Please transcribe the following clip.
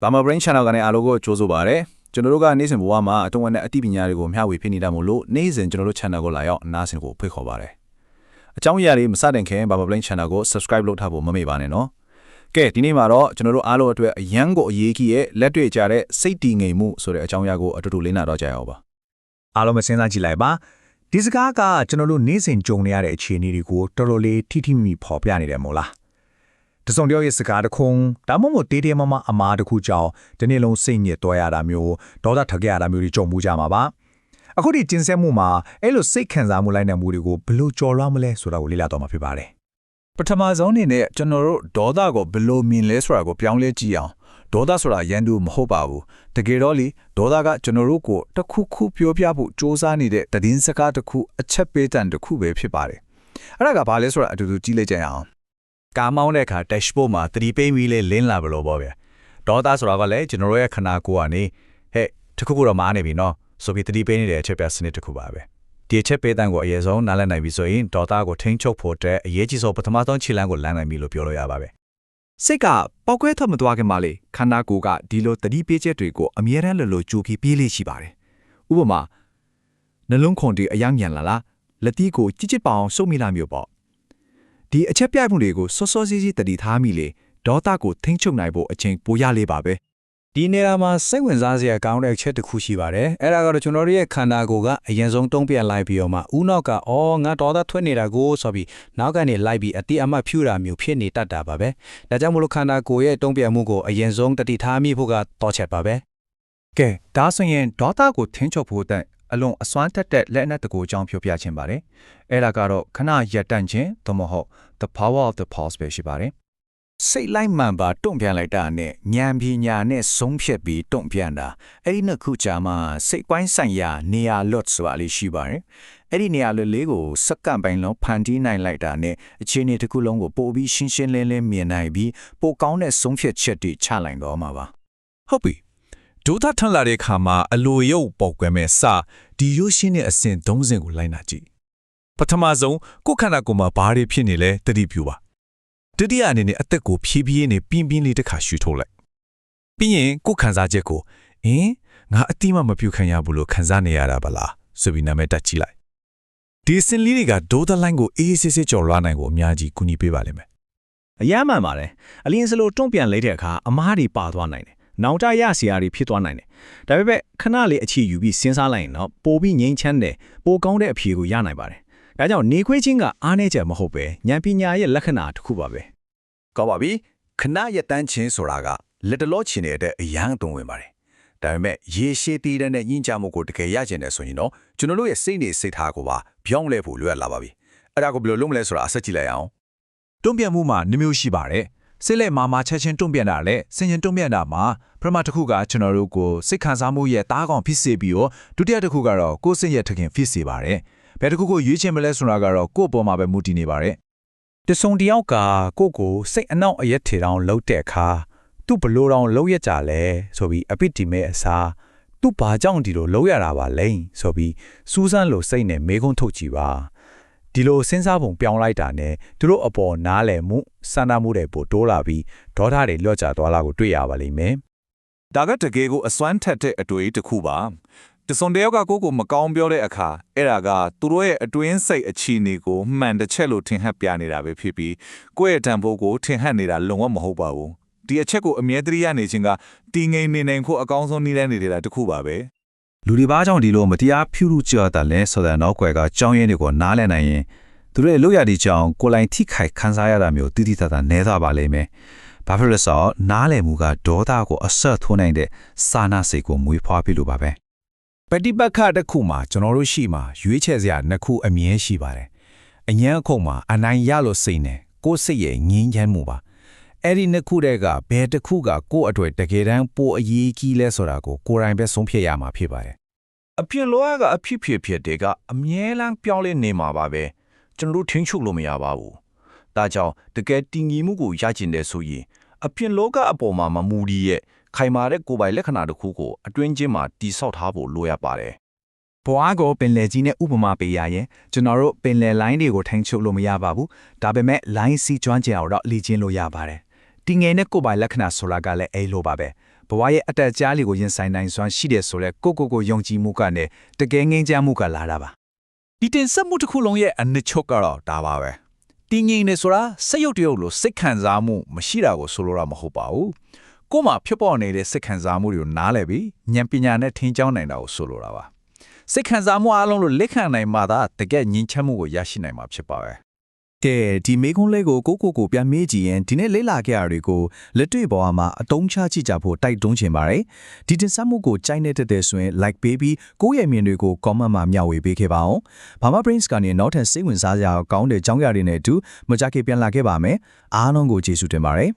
။ဘာမ brain channel ကနေအားလုံးကိုကြိုးဆိုပါရစေ။ကျွန်တော်တို့ကနေ့စဉ်ဘဝမှာအထုံးဝနဲ့အသိပညာတွေကိုမျှဝေဖြစ်နေတာမို့လို့နေ့စဉ်ကျွန်တော်တို့ channel ကိုလာရောက်နားဆင်ဖို့ဖိတ်ခေါ်ပါရစေ။အကြောင်းအရာတွေမစတင်ခင်ဘာမ brain channel ကို subscribe လုပ်ထားဖို့မမေ့ပါနဲ့နော်။ကဲဒီနေ့မှာတော့ကျွန်တော်တို့အားလုံးအတွက်အရန်ကိုအရေးကြီးရဲ့လက်တွေ့ကြတဲ့စိတ်တည်ငြိမ်မှုဆိုတဲ့အကြောင်းအရာကိုအတူတူလေ့လာတော့ကြရအောင်ပါ။အားလုံးမစဉ်းစားကြည့်လိုက်ပါဒီစကားကကျွန်တော်တို့နေ့စဉ်ကြုံနေရတဲ့အခြေအနေတွေကိုတော်တော်လေးထိထိမိမိပေါ်ပြနေတယ်မို့လား တစုံတယောက်ရဲ့စကားတစ်ခုဒါမှမဟုတ်တေးတေးမမအမားတစ်ခုကြောင့်ဒီနေ့လုံးစိတ်ညစ်သွားရတာမျိုးဒေါသထွက်ကြရတာမျိုးတွေကြုံမှုကြမှာပါအခုဒီကျင်ဆက်မှုမှာအဲ့လိုစိတ်ခံစားမှုလိုက်တဲ့မှုတွေကိုဘယ်လိုကြော်လွှားမလဲဆိုတာကိုလေ့လာတော့မှာဖြစ်ပါတယ်ပထမဆုံးအနေနဲ့ကျွန်တော်တို့ဒေါသကိုဘယ်လိုမြင်လဲဆိုတာကိုပြောင်းလဲကြည့်အောင်ဒေါသဆိုတာရန်သူမဟုတ်ပါဘူးတကယ်တော့လေဒေါသကကျွန်တော်တို့ကိုတစ်ခုခုပြောပြဖို့စ조사နေတဲ့တည်င်းစကားတစ်ခုအချက်ပေးတန်တစ်ခုပဲဖြစ်ပါတယ်အဲ့ဒါကဘာလဲဆိုတာအတူတူကြည့်လိုက်ကြရအောင် ကားမောင်းတဲ့အခါ dashboard မှာ3ပိန်းပြီးလဲလင်းလာဘလို့ပေါ့ဗျာဒေါသဆိုတာကလည်းကျွန်တော်တို့ရဲ့ခန္ဓာကိုယ်ကနေဟဲ့တစ်ခုခုတော့မားနေပြီနော်ဆိုပြီး3ပိန်းနေတဲ့အချက်ပြစနစ်တစ်ခုပါပဲဒီအချက်ပေးတန်ကိုအရေးဆုံးနားလည်နိုင်ပြီဆိုရင်ဒေါသကိုထိန်းချုပ်ဖို့တဲ့အရေးကြီးဆုံးပထမဆုံးခြေလှမ်းကိုလမ်းနိုင်ပြီလို့ပြောလို့ရပါပဲစိတ်ကပောက်ကွဲထွက်မသွားခင်မှာလေခန္ဓာကိုယ်ကဒီလိုတတိပေးချက်တွေကိုအမြဲတမ်းလိုလိုကြိုပြီးပြေးလေးရှိပါတယ်။ဥပမာနှလုံးခွန်တွေအယောင်ညံလာလားလက်တီးကိုကြစ်ကြစ်ပအောင်စုပ်မိလာမျိုးပေါ့။ ဒီအချက်ပြမှုတွေကိုစောစောစီးစီးတတိထားမိလေဒေါသကိုထိမ့်ချုပ်နိုင်ဖို့အချိန်ပိုရလေးပါပဲဒီနေရာမှာစိတ်ဝင်စားစရာကောင်းတဲ့အချက်တစ်ခုရှိပါတယ်။အဲ့ဒါကတော့ကျွန်တော်တို့ရဲ့ခန္ဓာကိုယ်ကအရင်ဆုံးတုံးပြန်လိုက်ပြီးတော့မှဥနောက်ကအော်ငါတော်သားထွက်နေတာကိုဆိုပြီးနောက်ကနေလိုက်ပြီးအတိအမှတ်ဖြူတာမျိုးဖြစ်နေတတ်တာပါပဲ။ဒါကြောင့်မလို့ခန္ဓာကိုယ်ရဲ့တုံးပြန်မှုကိုအရင်ဆုံးတတိထားမိဖို့ကတော့ချက်ပါပဲ။ကဲဒါဆိုရင်ဒေါသကိုထိန်းချုပ်ဖို့တဲ့ အလွန်အစွမ်းတက်တဲ့လက်နက်တကူအကြောင်းပြောပြခြင်းပါတယ်။အဲ့ဒါကတော့ခဏရပ်တန့်ခြင်းသို့မဟုတ် the power of the pause ပဲရှိပါတယ်။စိတ်လိုက်မှန်ပါတုံ့ပြန်လိုက်တာနဲ့ဉာဏ်ပညာနဲ့ဆုံးဖြတ်ပြီးတုံ့ပြန်တာအဲ့ဒီနှစ်ခုကြာမှစိတ်ပိုင်းဆိုင်ရာနေရာလွတ်ဆိုတာလေးရှိပါတယ်အဲ့ဒီနေရာလွတ်လေးကိုစက္ကန့်ပိုင်းလုံးဖန်တီးနိုင်လိုက်တာနဲ့အခြေအနေတစ်ခုလုံးကိုပို့ပြီးရှင်းရှင်းလင်းလင်းမြင်နိုင်ပြီးပိုကောင်းတဲ့ဆုံးဖြတ်ချက်တွေချလိုက်တော့မှာပါဟုတ်ပြီ ဒုသထန်လာတဲ့ခါမှာအလိုရုပ်ပေါက်ကွဲမဲ့စဒီရုပ်ရှင်းတဲ့အစဉ်၃စင်ကိုလိုက်နာကြည့်ပထမဆုံးကိုယ်ခန္ဓာကိုယ်မှာဘာတွေဖြစ်နေလဲတတိပြုပါဒုတိယအနေနဲ့အသက်ကိုဖြည်းဖြည်းနဲ့ပြင်းပြင်းလေးတစ်ခါရှူထုတ်လိုက်ပြီးရင်ကိုယ်ခံစားချက်ကိုအင်းငါအတိမမပြုတ်ခံရဘူးလို့ခံစားနေရတာဗလားဆိုပြီးနာမည်တက်ကြည့်လိုက်ဒီစင်လေးတွေကဒိုးသလိုင်းကိုအေးအေးဆေးဆေးကြော်လွှားနိုင်ကိုအများကြီးကူညီပေးပါလိမ့်မယ်အယမ်းမှန်ပါတယ်အလင်းစလိုတွန့်ပြန်လိုက်တဲ့အခါအမားတွေပါသွားနိုင်တယ် နောင်တရစရာတွေဖြစ်သွားနိုင်တယ်ဒါပေမဲ့ခဏလေးအချီယူပြီးစဉ်းစားလိုက်ရင်တော့ပိုပြီးငြိမ်းချမ်းတယ်ပိုကောင်းတဲ့အဖြေကိုရနိုင်ပါတယ်ဒါကြောင့်နေခွေးချင်းကအားနေချက်မဟုတ်ပဲဉာဏ်ပညာရဲ့လက္ခဏာတစ်ခုပါပဲကောင်းပါပြီခဏရက်တန်းချင်းဆိုတာကလက်တလောချင်နေတဲ့အရန်အသွင်ဝင်ပါတယ်ဒါပေမဲ့ရေရှည်တည်တဲ့ညင်ကြမှုကိုတကယ်ရကျင်တယ်ဆိုရင်တော့ကျွန်တော်တို့ရဲ့စိတ်နေစိတ်ထားကိုပါပြောင်းလဲဖို့လွယ်လာပါပြီအဲ့ဒါကိုဘယ်လိုလုပ်မလဲဆိုတာအဆက်ကြည့်လိုက်အောင်တွန့်ပြန်မှုမှာနှမျိုးရှိပါတယ် စိတ်လက်မာမာချက်ချင်းတွန့်ပြန်တာနဲ့စင်ရင်တွန့်ပြန်တာမှာပထမတစ်ခုကကျွန်တော်တို့ကိုစိတ်ခံစားမှုရဲ့တားကောင်ဖြစ်စေပြီးတော့ဒုတိယတစ်ခုကတော့ကိုယ်စိတ်ရဲ့ထခင်ဖြစ်စေပါတယ်ဘယ်တစ်ခုကိုရွေးချယ်မလဲဆိုတာကတော့ကိုယ့်အပေါ်မှာပဲမူတည်နေပါတယ်တဆုံတယောက်ကကိုယ့်ကိုစိတ်အနောက်အရက်ထေတောင်လှုပ်တဲ့အခါသူ့ဘလို့တောင်လှုပ်ရကြလဲဆိုပြီးအပိတိမဲအစားသူ့ဘာကြောင့်ဒီလိုလှုပ်ရတာပါလဲဆိုပြီးစူးစမ်းလို့စိတ်နဲ့မေးခွန်းထုတ်ကြည့်ပါ ဒီလိုစဉ်းစားပုံပြောင်းလိုက်တာနဲ့သူတို့အပေါ်နားလည်မှုစန္ဒမှုတွေပိုတိုးလာပြီးဒေါသတွေလွတ်ကျသွားလာကိုတွေ့ရပါလိမ့်မယ်ဒါကတကယ်ကိုအစွမ်းထက်တဲ့အတွေ့အတစ်ခုပါတစုံတယောက်ကကိုယ့်ကိုမကောင်းပြောတဲ့အခါအဲ့ဒါကသူတို့ရဲ့အတွင်းစိတ်အခြေအနေကိုမှန်တစ်ချက်လို့ထင်ဟပ်ပြနေတာပဲဖြစ်ပြီးကိုယ့်ရဲ့တန်ဖိုးကိုထင်ဟပ်နေတာလုံးဝမဟုတ်ပါဘူးဒီအချက်ကိုအမြဲတမ်းရနေခြင်းကတည်ငြိမ်နေနိုင်ဖို့အကောင်းဆုံးနည်းလမ်းတွေတာတစ်ခုပါပဲ လူတွေဘာကြောင့်ဒီလိုမတရားဖြူလူကြတာလဲဆိုတဲ့နောက်ွယ်ကကြောင်းရင်းတွေကိုနားလည်နိုင်ရင်သူတို့ရဲ့လို့ရတဲ့ကြောင်းကိုယ်လိုင်ထိခိုက်ခံစားရတာမျိုးတိတိတတ်တာနဲသွားပါလိမ့်မယ်။ဘာဖြစ်လို့လဲဆိုတော့နားလည်မှုကဒေါသကိုအဆက်ထိုးနိုင်တဲ့စာနာစိတ်ကိုမွေးဖွားပြလို့ပါပဲ ပฏิပတ်ခတစ်ခုမှာကျွန်တော်တို့ရှိမှာရွေးချယ်စရာနှစ်ခုအမြဲရှိပါတယ်။အញ្ញမ်းအခုမှာအနိုင်ရလို့စိတ်နဲ့ကိုယ်စိတ်ရဲ့ငြင်းချမ်းမှုပါ။ အဲ့ဒီနှစ်ခုတည်းကဘယ်တစ်ခုကကိုယ့်အတွက်တကယ်တမ်းပိုအရေးကြီးလဲဆိုတာကိုကိုယ်တိုင်ပဲဆုံးဖြတ်ရမှာဖြစ်ပါတယ်အပြင်လောကကအဖြစ်ဖြစ်ဖြစ်တွေကအမြဲတမ်းပြောင်းလဲနေမှာပါပဲကျွန်တော်တို့ထိန်းချုပ်လို့မရပါဘူးဒါကြောင့်တကယ်တည်ငြိမ်မှုကိုရကျင်တယ်ဆိုရင်အပြင်လောကအပေါ်မှာမမူဒီရဲ့ခိုင်မာတဲ့ကိုယ်ပိုင်လက္ခဏာတစ်ခုကိုအတွင်းချင်းမှာတိဆောက်ထားဖို့လိုရပါတယ်ဘွားကိုပင်လယ်ကြီးနဲ့ဥပမာပေးရရင်ကျွန်တော်တို့ပင်လယ်လိုင်းတွေကိုထိန်းချုပ်လို့မရပါဘူးဒါပေမဲ့လိုင်းစီကျွမ်းကျင်အောင်တော့လေ့ကျင့်လို့ရပါတယ် တည်ငြိမ်တဲ့ကိုယ်ပိုင်လက္ခဏာဆိုတာကလည်းအဲ့လိုပါပဲဘဝရဲ့အတက်အကျလေးကိုရင်ဆိုင်နိုင်စွမ်းရှိတယ်ဆိုလဲကိုကိုကိုယုံကြည်မှုကနဲ့တကယ်ငြိမ်းချမ်းမှုကလာတာပါဒီတင်ဆက်မှုတစ်ခုလုံးရဲ့အနှစ်ချုပ်ကတော့ဒါပါပဲတင်းငိမ့်နေဆိုတာစိတ်ရုပ်တရုပ်လို့စိတ်ခံစားမှုမရှိတာကိုဆိုလိုတာမဟုတ်ပါဘူးကိုယ်မှာဖြစ်ပေါ်နေတဲ့စိတ်ခံစားမှုတွေကိုနားလည်ပြီးဉာဏ်ပညာနဲ့ထင်ကြောင်းနိုင်တာကိုဆိုလိုတာပါစိတ်ခံစားမှုအလုံးလို့လက်ခံနိုင်မှသာတကယ်ငြိမ်းချမ်းမှုကိုရရှိနိုင်မှာဖြစ်ပါပဲ ကဲဒီမေကွန်းလေးကိုကိုကိုကိုပြန်မေးကြည့်ရင်ဒီနေ့လေ့လာခဲ့ရတွေကိုလက်တွေ့ပေါ်မှာအတုံးချကြည့်ကြဖို့တိုက်တွန်းချင်ပါတယ်ဒီတင်ဆက်မှုကိုကြိုက်နေတဲ့တဲ့ဆိုရင် like ပေးပြီးကိုယ့်ရဲ့မြင်တွေကို comment မှာမျှဝေပေးခဲ့ပါအောင်ဘာမှ brains ကနေနောက်ထပ်စိတ်ဝင်စားစရာကောင်းတဲ့ကြောင်းရာတွေနဲ့အတူမကြခင်ပြန်လာခဲ့ပါမယ်အားလုံးကိုကျေးဇူးတင်ပါတယ်